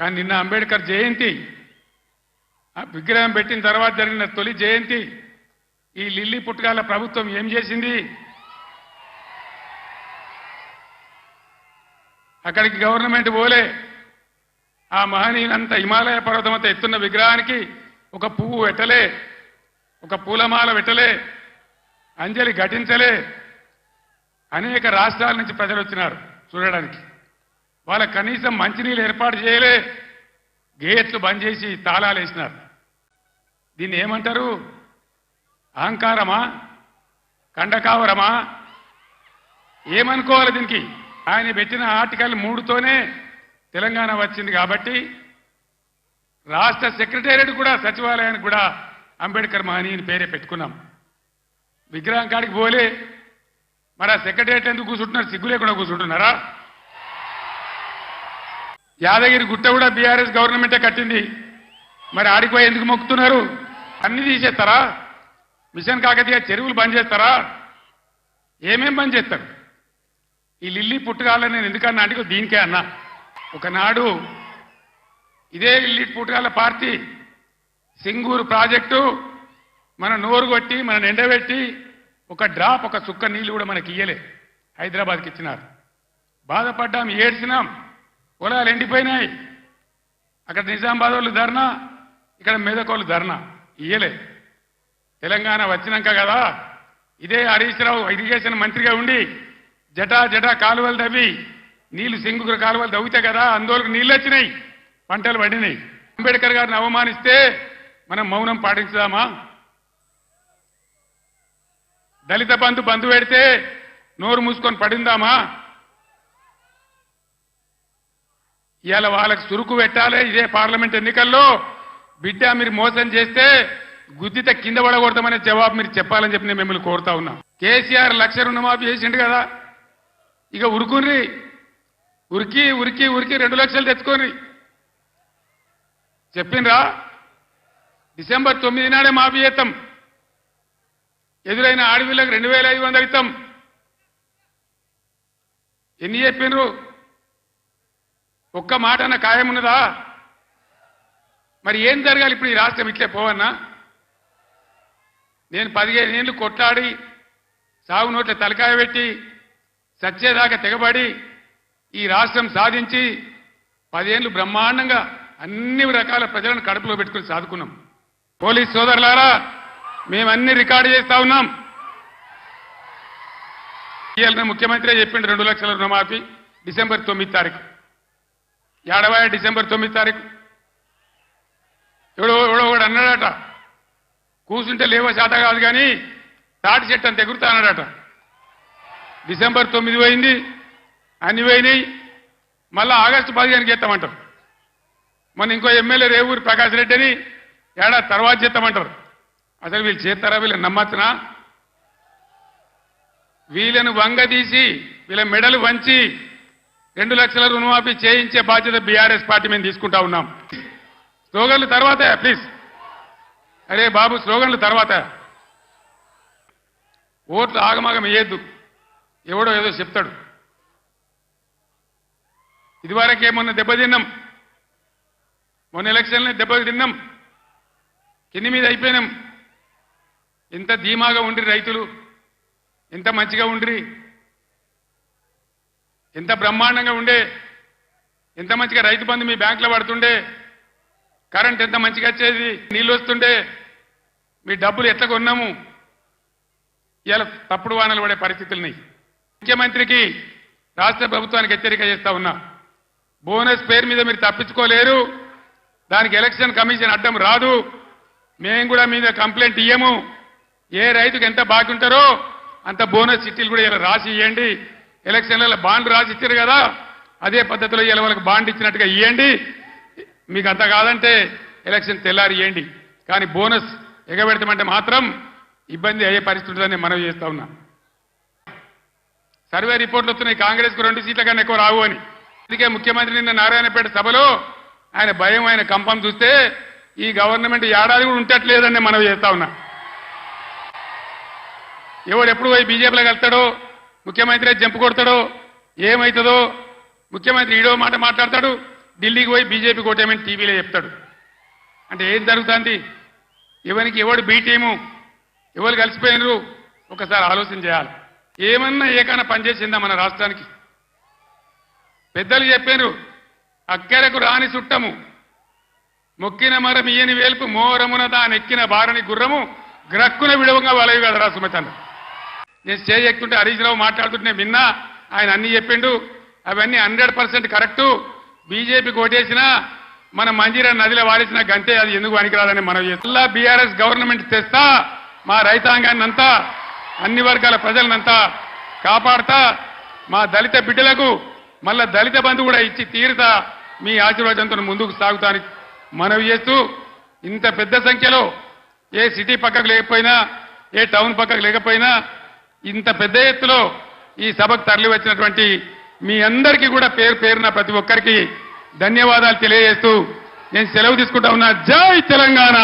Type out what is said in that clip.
కానీ నిన్న అంబేద్కర్ జయంతి ఆ విగ్రహం పెట్టిన తర్వాత జరిగిన తొలి జయంతి ఈ లిల్లీ పుట్టగాల ప్రభుత్వం ఏం చేసింది? అక్కడికి గవర్నమెంట్ పోలే. ఆ మహనీయులంత హిమాలయ పర్వతం ఎత్తున్న విగ్రహానికి ఒక పువ్వు పెట్టలే ఒక పూలమాల పెట్టలే అంజలి ఘటించలే. అనేక రాష్ట్రాల నుంచి ప్రజలు వచ్చినారు చూడడానికి. వాళ్ళ కనీసం మంచినీళ్ళు ఏర్పాటు చేయలే. గేట్లు బంద్ చేసి తాళాలు వేసినారు. దీన్ని ఏమంటారు? అహంకారమా? కండకావరమా? ఏమనుకోవాలి దీనికి? ఆయన పెట్టిన ఆర్టికల్ మూడుతోనే తెలంగాణ వచ్చింది కాబట్టి రాష్ట్ర సెక్రటేరియట్ కూడా సచివాలయానికి కూడా అంబేద్కర్ మహనీయుని పేరే పెట్టుకున్నాం. విగ్రహం కాడికి పోలే. మరి ఆ సెక్రటేరియట్ ఎందుకు కూర్చుంటున్నారు? సిగ్గు లేకుండా కూర్చుంటున్నారా? యాదగిరి గుట్ట కూడా బీఆర్ఎస్ గవర్నమెంటే కట్టింది. మరి ఆడికి పోయి ఎందుకు మొక్కుతున్నారు? అన్ని తీసేస్తారా? మిషన్ కాకతీయ చెరువులు బంద్ చేస్తారా? ఏమేం బంద్ చేస్తారు? ఈ లిల్లీ పుట్టగాలని నేను ఎందుకన్నా అంటే దీనికే అన్నా. ఒకనాడు ఇదే లిల్లీ పుట్టగాల పార్టీ సింగూరు ప్రాజెక్టు మన నోరు కొట్టి మన ఎండబెట్టి ఒక డ్రాప్ ఒక చుక్క నీళ్ళు కూడా మనకి ఇయ్యలే. హైదరాబాద్కి ఇచ్చినారు. బాధపడ్డాం ఏడ్చినాం. పొలాలు ఎండిపోయినాయి. అక్కడ నిజామాబాద్ వాళ్ళు ధర్నా ఇక్కడ మెదక్ వాళ్ళు ధర్నా. ఇయ్యలే. తెలంగాణ వచ్చినాక కదా ఇదే హరీష్ రావు ఇరిగేషన్ మంత్రిగా ఉండి జటా జటా కాలువలు తవ్వి నీళ్ళు సింగుకుల కాలువలు తవ్వితే కదా అందులోకి నీళ్ళు వచ్చినాయి పంటలు పడినాయి. అంబేద్కర్ గారిని అవమానిస్తే మనం మౌనం పాటించుదామా? దళిత బంధు బంధు పెడితే నోరు మూసుకొని పడిందామా? ఇవాళ వాళ్ళకి చురుకు పెట్టాలి ఇదే పార్లమెంట్ ఎన్నికల్లో. బిడ్డ మీరు మోసం చేస్తే గుద్దిత కింద పడకూడదామనే జవాబు మీరు చెప్పాలని చెప్పి నేను మిమ్మల్ని కోరుతా ఉన్నా. కేసీఆర్ లక్ష రుణమాఫీ చేసిండు కదా. ఇక ఉరుకుని ఉరికి ఉరికి ఉరికి రెండు లక్షలు తెచ్చుకోని. చెప్పిండ్రా? డిసెంబర్ తొమ్మిది నాడే మాఫీ చేస్తాం. ఎదురైన ఆడవిళ్ళకి రెండు వేల ఐదు వందలు ఇస్తాం. ఎన్ని చెప్పిండ్రు ఒక్క మాట అన్న ఖాయం ఉన్నదా మరి ఏం జరగాలి ఇప్పుడు ఈ రాష్ట్రం ఇట్లే పోవన్నా? నేను పదిహేను ఏళ్ళు కొట్లాడి సాగు నోట్ల తలకాయ పెట్టి సచ్చేదాకా తెగబడి ఈ రాష్ట్రం సాధించి పదేళ్ళు బ్రహ్మాండంగా అన్ని రకాల ప్రజలను కడుపులో పెట్టుకుని సాదుకున్నాం. పోలీస్ సోదరులారా మేమన్ని రికార్డు చేస్తా ఉన్నాం. ముఖ్యమంత్రి చెప్పిండు రెండు లక్షల రుణమాఫీ డిసెంబర్ తొమ్మిది తారీఖు. ఏడవ డిసెంబర్ తొమ్మిది తారీఖు? ఎవడో ఎవడో ఒకడు అన్నాడట. కూర్చుంటే లేవో శాత కాదు కానీ తాటి చెట్టు అంత ఎగురుతా అన్నాడట. డిసెంబర్ తొమ్మిది పోయింది అన్ని పోయినాయి. మళ్ళా ఆగస్టు పదిహేనుకి ఎత్తామంటారు. మొన్న ఇంకో ఎమ్మెల్యే రేవూరి ప్రకాష్ రెడ్డి అని ఏడాది తర్వాత చేస్తామంటారు. అసలు వీళ్ళు చేస్తారా వీళ్ళని నమ్మచ్చునా? వీళ్ళను వంగదీసి వీళ్ళ మెడలు వంచి రెండు లక్షల రుణమాఫీ చేయించే బాధ్యత బీఆర్ఎస్ పార్టీ మేము తీసుకుంటా ఉన్నాం. స్లోగన్లు తర్వాత ప్లీజ్ అరే బాబు స్లోగన్లు తర్వాత. ఓట్లు ఆగమాగం వేయద్దు. ఎవడో ఏదో చెప్తాడు. ఇదివరకే మొన్న దెబ్బతిన్నాం? మొన్న ఎలక్షన్లే దెబ్బతిన్నాం. కింది మీద అయిపోయినాం. ఎంత ధీమాగా ఉండ్రి రైతులు? ఎంత మంచిగా ఉండ్రి? ఎంత బ్రహ్మాండంగా ఉండే ఎంత మంచిగా రైతు బంధు మీ బ్యాంకులో పడుతుండే కరెంట్ ఎంత మంచిగా వచ్చేది నీళ్ళు వస్తుండే మీ డబ్బులు ఎట్లా కొన్నాము? ఇలా తప్పుడు వానలు పడే పరిస్థితులున్నాయి ముఖ్యమంత్రికి రాష్ట్ర ప్రభుత్వానికి హెచ్చరిక చేస్తా ఉన్నా. బోనస్ పేరు మీద మీరు తప్పించుకోలేరు. దానికి ఎలక్షన్ కమిషన్ అడ్డం రాదు. మేము కూడా మీద కంప్లైంట్ ఇయ్యము. ఏ రైతుకు ఎంత బాగుంటారో అంత బోనస్ చిట్టీలు కూడా ఇలా రాసి ఇవ్వండి ఎలక్షన్లలో బాండ్ రాసి ఇచ్చారు కదా అదే పద్ధతిలో ఇలా వాళ్ళకి బాండ్ ఇచ్చినట్టుగా ఇవ్వండి మీకు అంత కాదంటే ఎలక్షన్ తెల్లారి ఇవ్వండి కానీ బోనస్ ఎగబెడతామంటే మాత్రం ఇబ్బంది అయ్యే పరిస్థితి ఉంటుందని మనం చేస్తా ఉన్నా. సర్వే రిపోర్ట్లు వస్తున్నాయి. కాంగ్రెస్కు రెండు సీట్ల కన్నా ఎక్కువ రావు అని. అందుకే ముఖ్యమంత్రి నిన్న నారాయణపేట సభలో ఆయన భయం ఆయన కంపం చూస్తే ఈ గవర్నమెంట్ ఏడాది కూడా ఉంటట్లేదని మనం చేస్తా ఉన్నా. ఎవడు ఎప్పుడు పోయి బీజేపీలో వెళ్తాడో ముఖ్యమంత్రి జంపు కొడతాడో ఏమవుతుందో ముఖ్యమంత్రి ఈడో మాట మాట్లాడతాడు ఢిల్లీకి పోయి బీజేపీ కోటేమని టీవీలో చెప్తాడు. అంటే ఏం జరుగుతుంది? ఎవరికి ఎవడు బీటీము ఎవరు కలిసిపోయినరు? ఒకసారి ఆలోచన చేయాలి. ఏమన్నా ఏకైనా పనిచేసిందా మన రాష్ట్రానికి? పెద్దలు చెప్పారు అక్కరకు రాని చుట్టము మొక్కిన మరం ఇయ్యని వేల్పు మోరమున దానెక్కిన బారని గుర్రము గ్రక్కున విడవంగా వలవి కదరా సుమచంద్ర. నేను స్టేజ్ ఎక్కుతుంటే హరీష్ రావు మాట్లాడుతుంటే విన్నా ఆయన అన్ని చెప్పిండు. అవన్నీ హండ్రెడ్ పర్సెంట్ కరెక్టు. బీజేపీ కోటేసినా మన మంజీరా నదిలో వాడేసిన గంటే అది ఎందుకు పనికిరాదని మనం ఎట్లా బీఆర్ఎస్ గవర్నమెంట్ తెస్తా మా రైతాంగాన్ని అంతా అన్ని వర్గాల ప్రజలనంతా కాపాడతా మా దళిత బిడ్డలకు మళ్ళా దళిత బంధు కూడా ఇచ్చి తీరుతా మీ ఆశీర్వాదంతో ముందుకు సాగుతానికి మనవి చేస్తూ ఇంత పెద్ద సంఖ్యలో ఏ సిటీ పక్కకు లేకపోయినా ఏ టౌన్ పక్కకు లేకపోయినా ఇంత పెద్ద ఎత్తులో ఈ సభకు తరలి వచ్చినటువంటి మీ అందరికీ కూడా పేరు పేరున ప్రతి ఒక్కరికి ధన్యవాదాలు తెలియజేస్తూ నేను సెలవు తీసుకుంటా ఉన్నా. జై తెలంగాణ!